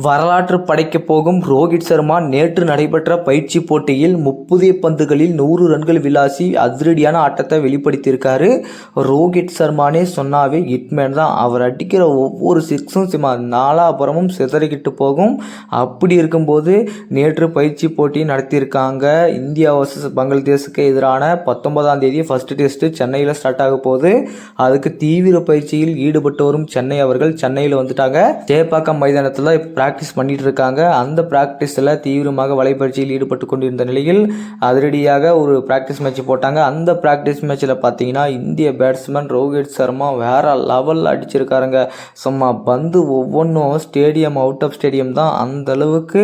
வரலாற்று படைக்கப் போகும் ரோஹித் சர்மா நேற்று நடைபெற்ற பயிற்சி போட்டியில் முப்பதிய பந்துகளில் நூறு ரன்கள் விளாசி அதிரடியான ஆட்டத்தை வெளிப்படுத்தியிருக்காரு. ரோஹித் சர்மானே சொன்னாவே ஹிட்மேன் தான். அவர் அடிக்கிற ஒவ்வொரு சிக்ஸும் சும்மா நாலாபுறமும் சிதறிக்கிட்டு போகும். அப்படி இருக்கும்போது நேற்று பயிற்சி போட்டி நடத்தியிருக்காங்க. இந்தியா வர்சஸ் பங்களாதேஷுக்கு எதிரான பத்தொன்பதாம் தேதி ஃபர்ஸ்ட் டெஸ்ட்டு சென்னையில் ஸ்டார்ட் ஆக போகுது. அதுக்கு தீவிர பயிற்சியில் ஈடுபட்டு வரும் சென்னை அவர்கள் சென்னையில் வந்துட்டாங்க. சேப்பாக்கம் மைதானத்தில் ப்ராக்டிஸ் பண்ணிட்டு இருக்காங்க அந்த ப்ராக்டிஸில் தீவிரமாக வலைப்பயிற்சியில் ஈடுபட்டு கொண்டிருந்த நிலையில் அதிரடியாக ஒரு ப்ராக்டிஸ் மேட்ச் போட்டாங்க. அந்த ப்ராக்டிஸ் மேட்ச்சில் பார்த்தீங்கன்னா இந்திய பேட்ஸ்மேன் ரோஹித் சர்மா வேற லெவலில் அடிச்சிருக்காருங்க. சும்மா பந்து ஒவ்வொன்றும் ஸ்டேடியம் அவுட் ஆஃப் ஸ்டேடியம் தான் அந்த அளவுக்கு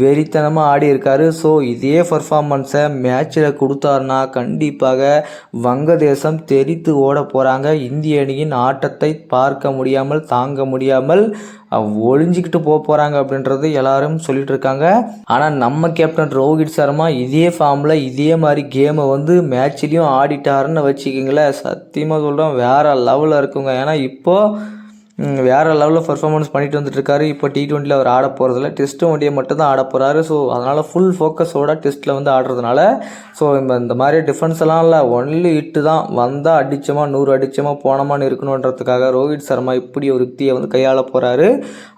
வெறித்தனமாக ஆடி இருக்காரு ஸோ இதே பர்ஃபார்மன்ஸை மேட்ச்சில் கொடுத்தாருனா கண்டிப்பாக வங்கதேசம் தெரித்து ஓட போகிறாங்க இந்திய அணியின் ஆட்டத்தை பார்க்க முடியாமல் தாங்க முடியாமல் ஒழிஞ்சிக்கிட்டு போக போகிறாங்க அப்படின்றது எல்லாரும் சொல்லிட்டு இருக்காங்க. ஆனால் நம்ம கேப்டன் ரோஹித் சர்மா இதே ஃபார்மில் இதே மாதிரி கேமை வந்து மேட்ச்லேயும் ஆடிட்டாருன்னு வச்சுக்கிங்களேன் சத்தியமாக சொல்கிறோம் வேறு லெவலில் இருக்குங்க. ஏன்னா இப்போது வேற லெவலில் பர்ஃபார்மன்ஸ் பண்ணிட்டு வந்துட்டுருக்காரு. இப்போ டி ட்வெண்ட்டியில் அவர் ஆட போகிறதில்ல டெஸ்ட் ஒன்டியை மட்டும் தான் ஆட போகிறாரு ஸோ அதனால் ஃபுல் ஃபோக்கஸோட டெஸ்ட்டில் வந்து ஆடுறதுனால ஸோ இந்த இந்த மாதிரி டிஃபென்ஸ் எல்லாம் இல்லை. ஒன்லி இட்டு தான். வந்தால் அடிச்சமாக நூறு அடிச்சமாக போனோமான்னு இருக்கணுன்றதுக்காக ரோஹித் சர்மா இப்படி ஒரு யுக்தியை வந்து கையாள போகிறாரு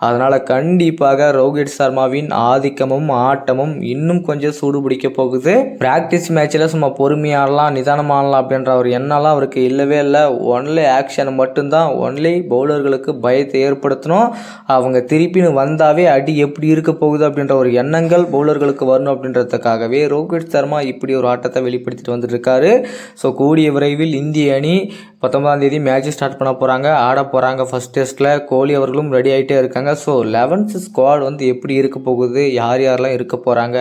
அதனால் கண்டிப்பாக ரோஹித் சர்மாவின் ஆதிக்கமும் ஆட்டமும் இன்னும் கொஞ்சம் சூடு பிடிக்க போகுது. ப்ராக்டிஸ் மேட்ச்சில் சும்மா பொறுமையாடலாம் நிதானமாடலாம் அப்படின்ற ஒரு எண்ணெல்லாம் அவருக்கு இல்லவே இல்லை. ஒன்லி ஆக்ஷன் மட்டும்தான். ஒன்லி பவுலர்களுக்கு பயத்தை ஏற்படுத்தணும். அவங்க திருப்பின்னு வந்தாவே அடி எப்படி இருக்க போகுது அப்படின்ற ஒரு எண்ணங்கள் பவுலர்களுக்கு வரணும் அப்படின்றதுக்காகவே ரோஹித் சர்மா இப்படி ஒரு ஆட்டத்தை வெளிப்படுத்திட்டு வந்துட்டு இருக்காரு. ஸோ கூடிய விரைவில் இந்திய அணி பத்தொன்பதாம் தேதி மேட்ச் ஸ்டார்ட் பண்ண போகிறாங்க ஆட போகிறாங்க ஃபஸ்ட் டெஸ்ட்டில் கோலி அவர்களும் ரெடி ஆகிட்டே இருக்காங்க. ஸோ லெவன்த் ஸ்குவாட் வந்து எப்படி இருக்க போகுது? யார் யாரெல்லாம் இருக்க போகிறாங்க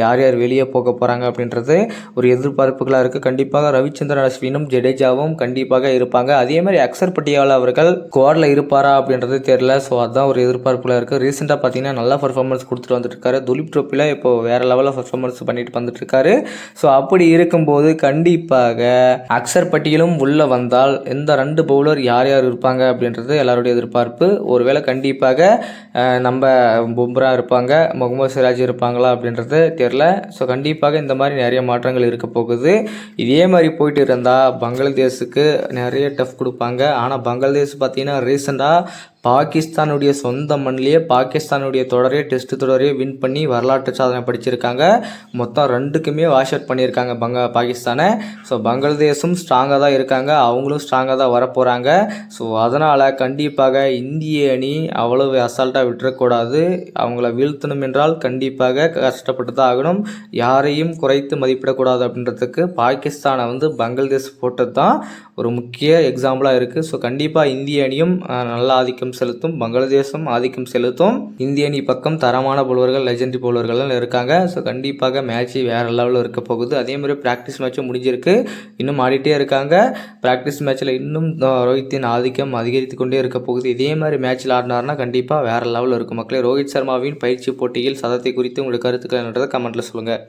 யார் யார் வெளியே போக போகிறாங்க அப்படின்றது ஒரு எதிர்பார்ப்புகளாக இருக்குது கண்டிப்பாக ரவிச்சந்திரன் அஸ்வினும் ஜடேஜாவும் கண்டிப்பாக இருப்பாங்க. அதே மாதிரி அக்சர் பட்டியால் அவர்கள் ஸ்குவாடில் இருப்பாரா அப்படின்றது தெரியல. ஸோ அதுதான் ஒரு எதிர்பார்ப்புகளாக இருக்குது ரீசெண்டாக பார்த்தீங்கன்னா நல்லா பர்ஃபார்மன்ஸ் கொடுத்துட்டு வந்துட்டு இருக்காரு துலிப் ட்ரோப்பியில் இப்போ வேறு லெவலில் பர்ஃபார்மன்ஸ் பண்ணிட்டு வந்துட்டுருக்காரு. ஸோ அப்படி இருக்கும்போது கண்டிப்பாக அக்சர் பட்டியலும் உள்ளே வந்தால் இந்த ரெண்டு பவுலர் யார் யார் இருப்பாங்க அப்படின்றது எல்லாருடைய எதிர்பார்ப்பு. ஒருவேளை கண்டிப்பாக நம்ம பும்ரா இருப்பாங்க முகமது சிராஜ் இருப்பாங்களா அப்படின்றது தெரில ஸோ கண்டிப்பாக இந்த மாதிரி நிறைய மாற்றங்கள் இருக்க போகுது. இதே மாதிரி போயிட்டு இருந்தால் பங்களாதேஷுக்கு நிறைய டஃப் கொடுப்பாங்க. ஆனால் பங்களாதேஷ் பார்த்தீங்கன்னா ரீசெண்டாக பாகிஸ்தானுடைய சொந்த மண்ணிலேயே பாகிஸ்தானுடைய தொடரே டெஸ்ட் தொடரே வின் பண்ணி வரலாற்று சாதனை படிச்சிருக்காங்க. மொத்தம் ரெண்டுக்குமே வாஷ் அவுட் பண்ணியிருக்காங்க பங்க பாகிஸ்தானை. ஸோ பங்களாதேஷும் ஸ்ட்ராங்காக தான் இருக்காங்க. அவங்களும் ஸ்ட்ராங்காக தான் வரப்போகிறாங்க ஸோ அதனால் கண்டிப்பாக இந்திய அணி அவ்வளவு அசால்ட்டாக விட்டுறக்கூடாது. அவங்கள வீழ்த்தணும் என்றால் கண்டிப்பாக கஷ்டப்பட்டு தான் ஆகணும். யாரையும் குறைத்து மதிப்பிடக்கூடாது அப்படின்றதுக்கு பாகிஸ்தானை வந்து பங்களாதேஷ் போட்டது தான் ஒரு முக்கிய எக்ஸாம்பிளாக இருக்குது ஸோ கண்டிப்பாக இந்திய அணியும் நல்ல ஆதிக்கம் செலுத்தும் பங்களாதேஷும் ஆதிக்கம் செலுத்தும். இந்திய அணி பக்கம் தரமான பவுலர்கள் லெஜெண்டரி பவுலர்கள்லாம் இருக்காங்க. ஸோ கண்டிப்பாக மேட்ச் வேறு லெவலில் இருக்க போகுது. அதே மாதிரி ப்ராக்டிஸ் மேட்சும் முடிஞ்சிருக்கு. இன்னும் ஆடிட்டே இருக்காங்க. ப்ராக்டிஸ் மேட்ச்சில் இன்னும் ரோஹித்தின் ஆதிக்கம் அதிகரித்து கொண்டே இருக்க போகுது. இதே மாதிரி மேட்ச்சில் ஆடினார்னா கண்டிப்பாக வேறு லெவலில் இருக்கும். மக்களே ரோஹித் சர்மாவின் பயிற்சி போட்டியில் சதத்தை குறித்து உங்களுக்கு கருத்துக்கள் என்னன்றதை கமெண்ட்டில் சொல்லுங்கள்